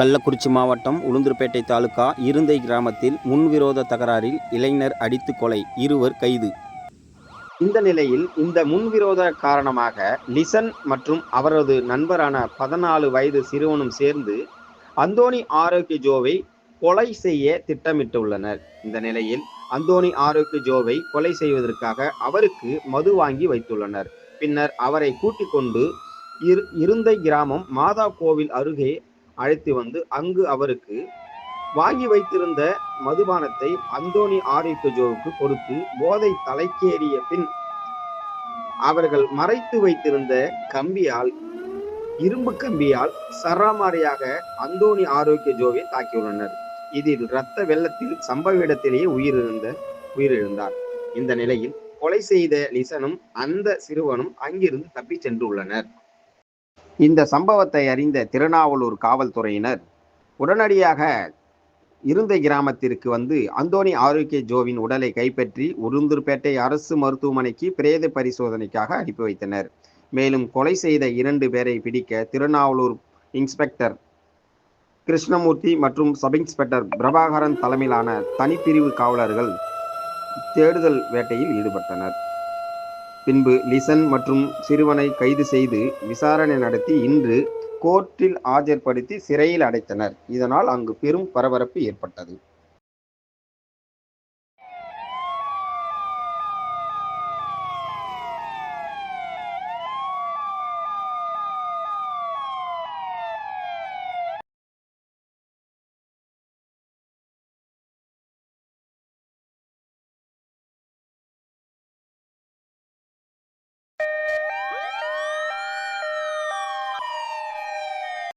கள்ளக்குறிச்சி மாவட்டம் உளுந்தூர்பேட்டை தாலுகா இருந்தை கிராமத்தில் முன்விரோத தகராறில் இளைஞர் அடித்து கொலை இருவர் கைது. இந்த நிலையில் இந்த முன்விரோத காரணமாக லிசன் மற்றும் அவரது நண்பரான பதினாலு வயது சிறுவனும் சேர்ந்து அந்தோணி ஆரோக்கிய ஜோவை கொலை செய்ய திட்டமிட்டுள்ளனர். இந்த நிலையில் அந்தோணி ஆரோக்கிய ஜோவை கொலை செய்வதற்காக அவருக்கு மது வாங்கி வைத்துள்ளனர். பின்னர் அவரை கூட்டிக் கொண்டு இரு இருந்தை கிராமம் மாதா கோவில் அருகே அழைத்து வந்து அங்கு அவருக்கு வாங்கி வைத்திருந்த மதுபானத்தை அந்தோனி ஆரோக்கிய ஜோவுக்கு கொடுத்து போதை தலைக்கேறிய பின் அவர்கள் மறைத்து வைத்திருந்த கம்பியால் இரும்பு கம்பியால் சராமாரியாக அந்தோணி ஆரோக்கிய ஜோவை தாக்கியுள்ளனர். இதில் இரத்த வெள்ளத்தில் சம்பவ இடத்திலேயே உயிரிழந்த உயிரிழந்தார். இந்த நிலையில் கொலை செய்த லிசனும் அந்த சிறுவனும் அங்கிருந்து தப்பிச் சென்றுள்ளனர் இந்த சம்பவத்தை அறிந்த திருநாவலூர் காவல்துறையினர் உடனடியாக இருந்த கிராமத்திற்கு வந்து அந்தோணி ஆரோக்கிய ஜோவின் உடலை கைப்பற்றி உருந்தூர்பேட்டை அரசு மருத்துவமனைக்கு பிரேத பரிசோதனைக்காக அனுப்பி வைத்தனர். மேலும் கொலை செய்த இரண்டு பேரை பிடிக்க திருநாவலூர் இன்ஸ்பெக்டர் கிருஷ்ணமூர்த்தி மற்றும் சப் இன்ஸ்பெக்டர் பிரபாகரன் தலைமையிலான தனிப்பிரிவு காவலர்கள் தேடுதல் வேட்டையில் ஈடுபட்டனர். பின்பு லிசன் மற்றும் சிறுவனை கைது செய்து விசாரணை நடத்தி இன்று கோர்ட்டில் ஆஜர்படுத்தி சிறையில் அடைத்தனர். இதனால் அங்கு பெரும் பரபரப்பு ஏற்பட்டது.